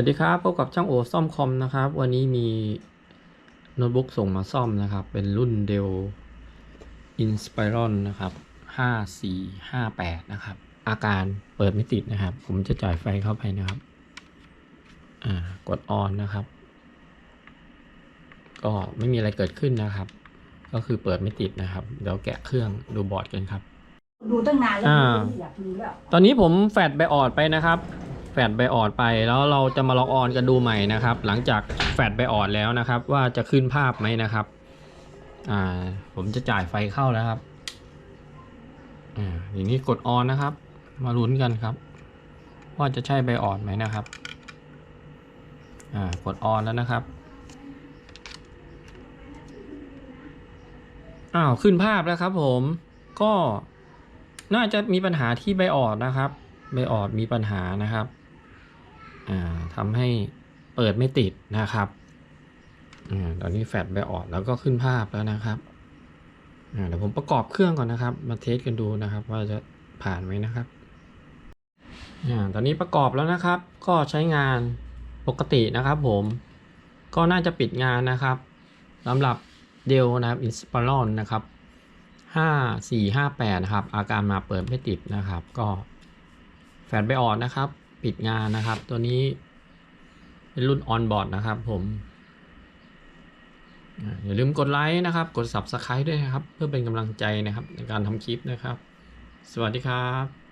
วัสดีครับพบกับช่างโอซ่อมคอมนะครับ วันนี้มีโน้ตบุ๊กส่งมาซ่อมนะครับ เป็นรุ่นเดล Inspiron นะครับ 5458 นะครับ อาการเปิดไม่ติดนะครับ ผมจะจ่ายไฟเข้าไปนะครับอ่ากดออนนะครับ ก็ไม่มีอะไรเกิดขึ้นนะครับ ก็คือเปิดไม่ติดนะครับ เดี๋ยวแกะเครื่องดูบอร์ดกันครับ ดูตั้งนานแล้วอ่าอยากดูแล้วตอนนี้ผมแฟดไบออดไปนะครับ แฟดไบออดไป แล้วเราจะมาล็อกออนกันดูใหม่นะครับ หลังจากแฟดไบออดแล้วนะครับ ว่าจะขึ้นภาพไหมนะครับ อ่า ผมจะจ่ายไฟเข้าแล้วครับอ่าอย่างนี้กดออนนะครับ มาลุ้นกันครับ ว่าจะใช่ไบออดไหมนะครับ อ่ากดออนแล้วนะครับอ้าวขึ้นภาพแล้วครับ ผมก็น่าจะมีปัญหาที่ไบออดนะครับ ไบออดมีปัญหานะครับอ่าทำให้เปิดไม่ติดนะครับอ่าตอนนี้แฟลชไบออดแล้วก็ขึ้นภาพแล้วนะครับอ่าเดี๋ยวผมประกอบเครื่องก่อนนะครับ มาเทสกันดูนะครับ ว่าจะผ่านไหมนะครับอ่าตอนนี้ประกอบแล้วนะครับ ก็ใช้งานปกตินะครับผม ก็น่าจะปิดงานนะครับสำหรับเดลนะครับอินสป r รอนนะครับห้าสี่ห้าแปดนะครับ อาการมาเปิดไม่ติดนะครับ ก็ แฟลชไปออดนะครับ ปิดงานนะครับ ตัวนี้เป็นรุ่นออนบอร์ดนะครับผมอ่าอย่าลืมกดไลค์นะครับ กด Subscribe ด้วยนะครับ เพื่อเป็นกำลังใจนะครับในการทำคลิปนะครับ สวัสดีครับ